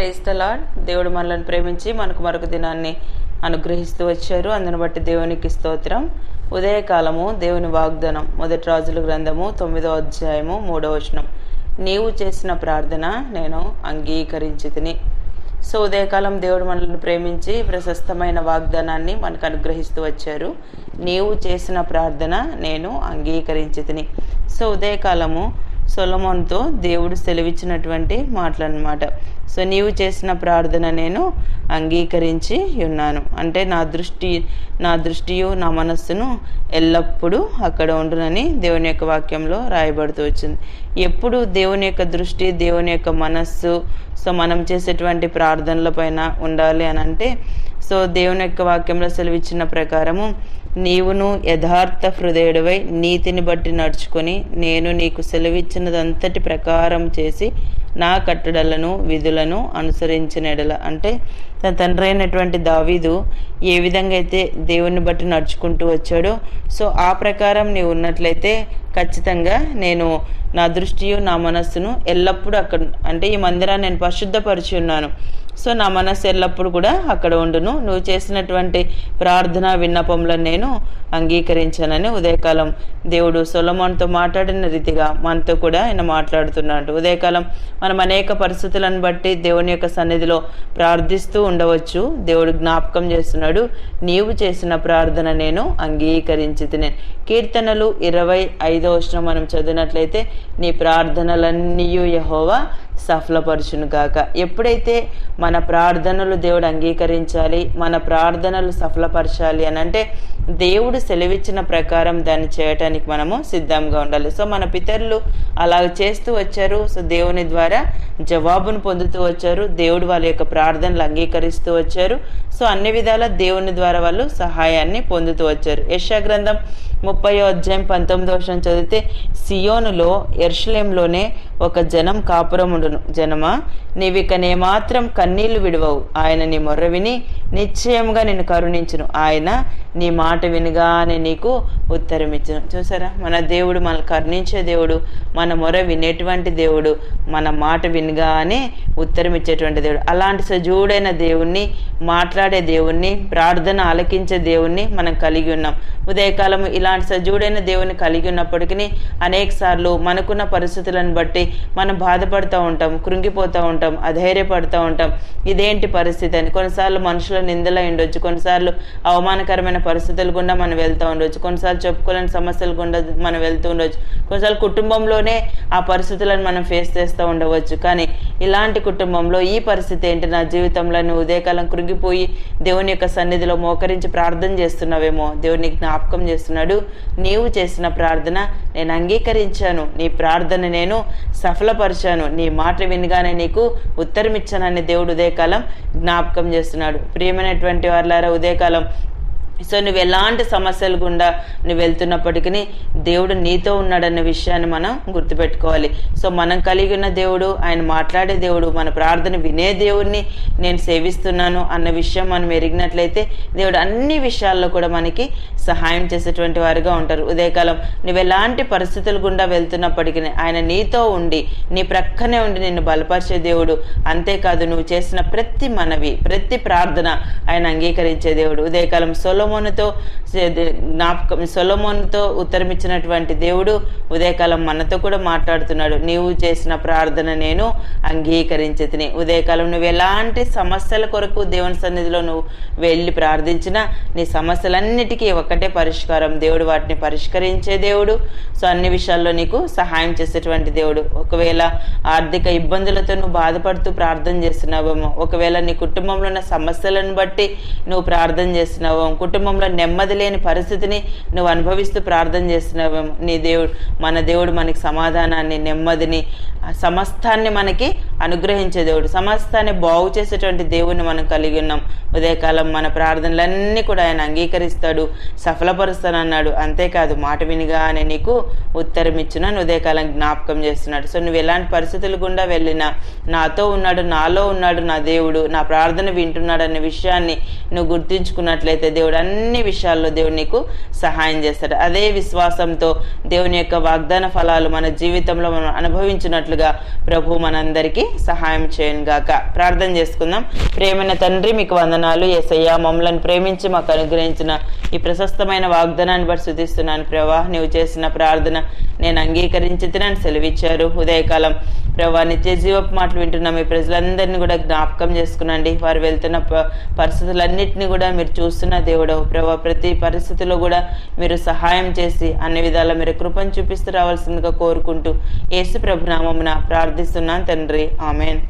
Praise the lord దేవుడు మనల్ని ప్రేమించి మనకు మరొక దినాన్ని అనుగ్రహిస్తూ వచ్చారు. అందును బట్టి దేవునికి స్తోత్రం. ఉదయకాలము దేవుని వాగ్దానం. మొదటి రాజుల గ్రంథము తొమ్మిదో అధ్యాయము మూడో వచనం. నీవు చేసిన ప్రార్థన నేను అంగీకరించి తిని సో ఉదయకాలం దేవుడు మనల్ని ప్రేమించి ప్రశస్తమైన వాగ్దానాన్ని మనకు అనుగ్రహిస్తూ వచ్చారు. నీవు చేసిన ప్రార్థన నేను అంగీకరించి తిని సో ఉదయకాలము సొలమోన్తో దేవుడు సెలవిచ్చినటువంటి మాటలన్నమాట. సో నీవు చేసిన ప్రార్థన నేను అంగీకరించి ఉన్నాను. అంటే నా దృష్టి నా దృష్టియు నా మనస్సును ఎల్లప్పుడూ అక్కడ ఉండునని దేవుని యొక్క వాక్యంలో రాయబడుతూ వచ్చింది. ఎప్పుడు దేవుని యొక్క దృష్టి దేవుని యొక్క మనస్సు సో మనం చేసేటువంటి ప్రార్థనల పైన ఉండాలి అని అంటే సో దేవుని యొక్క వాక్యంలో సెలవిచ్చిన ప్రకారము నీవును యథార్థ హృదయుడివై నీతిని బట్టి నడుచుకొని నేను నీకు సెలవిచ్చినదంతటి ప్రకారం చేసి నా కట్టడలను విధులను అనుసరించిన ఎడల అంటే తన తండ్రి అయినటువంటి దావీదు ఏ విధంగా అయితే దేవుని బట్టి నడుచుకుంటూ వచ్చాడో సో ఆ ప్రకారం నీవు ఉన్నట్లయితే ఖచ్చితంగా నేను నా దృష్టియు నా మనస్సును ఎల్లప్పుడూ అక్కడ అంటే ఈ మందిరాన్ని నేను పరిశుద్ధపరిచి ఉన్నాను. సో నా మనస్సు ఎల్లప్పుడు కూడా అక్కడ ఉండును. నువ్వు చేసినటువంటి ప్రార్థన విన్నపంలో నేను అంగీకరించానని ఉదయకాలం దేవుడు సొలమోన్తో మాట్లాడిన రీతిగా మనతో కూడా ఆయన మాట్లాడుతున్నాడు. ఉదయకాలం మనం అనేక పరిస్థితులను బట్టి దేవుని యొక్క సన్నిధిలో ప్రార్థిస్తూ ఉండవచ్చు. దేవుడు జ్ఞాపకం చేస్తున్నాడు నీవు చేసిన ప్రార్థన నేను అంగీకరించి తినే కీర్తనలు ఇరవై ఐదో వచనం మనం చదివినట్లయితే నీ ప్రార్థనలన్నీ యహోవా సఫలపరచును గాక. ఎప్పుడైతే మన ప్రార్థనలు దేవుడు అంగీకరించాలి మన ప్రార్థనలు సఫలపరచాలి అని అంటే దేవుడు సెలవిచ్చిన ప్రకారం దాన్ని చేయటానికి మనము సిద్ధంగా ఉండాలి. సో మన పితరులు అలా చేస్తూ వచ్చారు. సో దేవుని ద్వారా జవాబును పొందుతూ వచ్చారు. దేవుడు వాళ్ళ యొక్క ప్రార్థనలు అంగీకరిస్తూ వచ్చారు. సో అన్ని విధాల దేవుని ద్వారా వాళ్ళు సహాయాన్ని పొందుతూ వచ్చారు. యశా గ్రంథం ముప్పై అధ్యాయం పంతొమ్మిదో వర్షం చదివితే సియోనులో ఎర్షలేంలోనే ఒక జనం కాపురం ఉండును. జనమా నీవికనే మాత్రం కన్నీళ్ళు విడవవు. ఆయన నీ మొర్ర విని నిశ్చయంగా నేను కరుణించును. ఆయన నీ మాట వినగానే నీకు ఉత్తరం ఇచ్చును. చూసారా? మన దేవుడు మనల్ని కరుణించే దేవుడు మన మొర వినేటువంటి దేవుడు మన మాట వినగానే ఉత్తరం ఇచ్చేటువంటి దేవుడు. అలాంటి సజీవుడైన దేవుణ్ణి మాట్లాడే దేవుణ్ణి ప్రార్థన ఆలకించే దేవుణ్ణి మనం కలిగి ఉన్నాం. ఉదయకాలం ఇలాంటి సజీవుడైన దేవుని కలిగి ఉన్నప్పటికీ అనేక సార్లు మనకున్న పరిస్థితులను బట్టి మనం బాధపడుతూ ఉంటాం కృంగిపోతూ ఉంటాం అధైర్యపడుతూ ఉంటాం. ఇదేంటి పరిస్థితి అని కొన్నిసార్లు మనుషుల నిందల ఉండొచ్చు కొన్నిసార్లు అవమానకరమైన పరిస్థితులు గుండా మనం వెళ్తూ ఉండొచ్చు కొన్నిసార్లు చెప్పుకోలేని సమస్యలు గుండా మనం వెళ్తూ ఉండొచ్చు. కొన్నిసార్లు కుటుంబంలోనే ఆ పరిస్థితులను మనం ఫేస్ చేస్తూ ఉండవచ్చు. కానీ ఇలాంటి కుటుంబంలో ఈ పరిస్థితి ఏంటి? నా జీవితంలో ఉదయకాలం కృంగి కృంగిపోయి దేవుని యొక్క సన్నిధిలో మోకరించి ప్రార్థన చేస్తున్నావేమో. దేవుని జ్ఞాపకం చేస్తున్నాడు. నీవు చేసిన ప్రార్థన నేను అంగీకరించాను. నీ ప్రార్థన నేను సఫలపరిచాను. నీ మాట వినగానే నీకు ఉత్తరం ఇచ్చానని దేవుడు ఉదయకాలం జ్ఞాపకం చేస్తున్నాడు. ప్రియమైనటువంటి వాళ్ళారా ఉదయకాలం సో నువ్వు ఎలాంటి సమస్యలు గుండా నువ్వు వెళ్తున్నప్పటికీ దేవుడు నీతో ఉన్నాడన్న విషయాన్ని మనం గుర్తుపెట్టుకోవాలి. సో మనం కలిగి ఉన్న దేవుడు ఆయన మాట్లాడే దేవుడు మన ప్రార్థన వినే దేవుడిని నేను సేవిస్తున్నాను అన్న విషయం మనం ఎరిగినట్లయితే దేవుడు అన్ని విషయాల్లో కూడా మనకి సహాయం చేసేటువంటి వారుగా ఉంటారు. ఉదయకాలం నువ్వు ఎలాంటి పరిస్థితులు గుండా వెళ్తున్నప్పటికీ ఆయన నీతో ఉండి నీ ప్రక్కనే ఉండి నిన్ను బలపరిచే దేవుడు. అంతేకాదు నువ్వు చేసిన ప్రతి మనవి ప్రతి ప్రార్థన ఆయన అంగీకరించే దేవుడు. ఉదయకాలం సొలో సొలమోనుతో జ్ఞాపకం సొలమోనుతో ఉత్తరం ఇచ్చినటువంటి దేవుడు ఉదయకాలం మనతో కూడా మాట్లాడుతున్నాడు. నీవు చేసిన ప్రార్థన నేను అంగీకరించి తిని ఉదయకాలం నువ్వు ఎలాంటి సమస్యల కొరకు దేవుని సన్నిధిలో నువ్వు వెళ్ళి ప్రార్థించినా నీ సమస్యలన్నిటికీ ఒకటే పరిష్కారం. దేవుడు వాటిని పరిష్కరించే దేవుడు సో అన్ని విషయాల్లో నీకు సహాయం చేసేటువంటి దేవుడు. ఒకవేళ ఆర్థిక ఇబ్బందులతో నువ్వు బాధపడుతూ ప్రార్థన చేస్తున్నావేమో ఒకవేళ నీ కుటుంబంలో ఉన్న సమస్యలను బట్టి నువ్వు ప్రార్థన చేస్తున్నావు కుటుంబ కుటుంబంలో నెమ్మది లేని పరిస్థితిని నువ్వు అనుభవిస్తూ ప్రార్థన చేస్తున్నావేమో నీ దేవుడు మన దేవుడు మనకి సమాధానాన్ని నెమ్మదిని సమస్తాన్ని మనకి అనుగ్రహించే దేవుడు. సమస్తాన్ని బాగు చేసేటువంటి దేవుణ్ణి మనం కలిగి ఉన్నాం. ఉదయకాలం మన ప్రార్థనలన్నీ కూడా ఆయన అంగీకరిస్తాడు సఫలపరుస్తానన్నాడు. అంతేకాదు మాట వినిగానే నీకు ఉత్తరం ఇచ్చిన ఉదయకాలం జ్ఞాపకం చేస్తున్నాడు. సో నువ్వు ఎలాంటి పరిస్థితులు గుండా వెళ్ళినా నాతో ఉన్నాడు నాలో ఉన్నాడు నా దేవుడు నా ప్రార్థన వింటున్నాడు అనే విషయాన్ని నువ్వు గుర్తించుకున్నట్లయితే దేవుడు అన్ని విషయాల్లో దేవుడు నీకు సహాయం చేస్తాడు. అదే విశ్వాసంతో దేవుని యొక్క వాగ్దాన ఫలాలు మన జీవితంలో మనం అనుభవించినట్లుగా ప్రభు మనందరికీ సహాయం చేయను గాక. ప్రార్థన చేసుకుందాం. ప్రేమైన తండ్రి మీకు వందనాలు. ఏసయ్యా మమ్మలను ప్రేమించి మాకు అనుగ్రహించిన ఈ ప్రశస్తమైన వాగ్దానాన్ని బట్టి శుద్ధిస్తున్నాను ప్రభా. నీవు చేసిన ప్రార్థన నేను అంగీకరించి నన్ను సెలవిచ్చారు. ఉదయకాలం ప్రభా నిత్య జీవపు మాటలు వింటున్న. మీ ప్రజలందరినీ కూడా జ్ఞాపకం చేసుకునండి. వారు వెళ్తున్న ప- పరిస్థితులన్నింటినీ కూడా మీరు చూస్తున్న దేవుడు ప్రభా. ప్రతి పరిస్థితిలో కూడా మీరు సహాయం చేసి అన్ని విధాల మీరు కృపను చూపిస్తూ రావాల్సిందిగా కోరుకుంటూ యేసు ప్రభునామమున ప్రార్థిస్తున్నాను తండ్రి. Amen.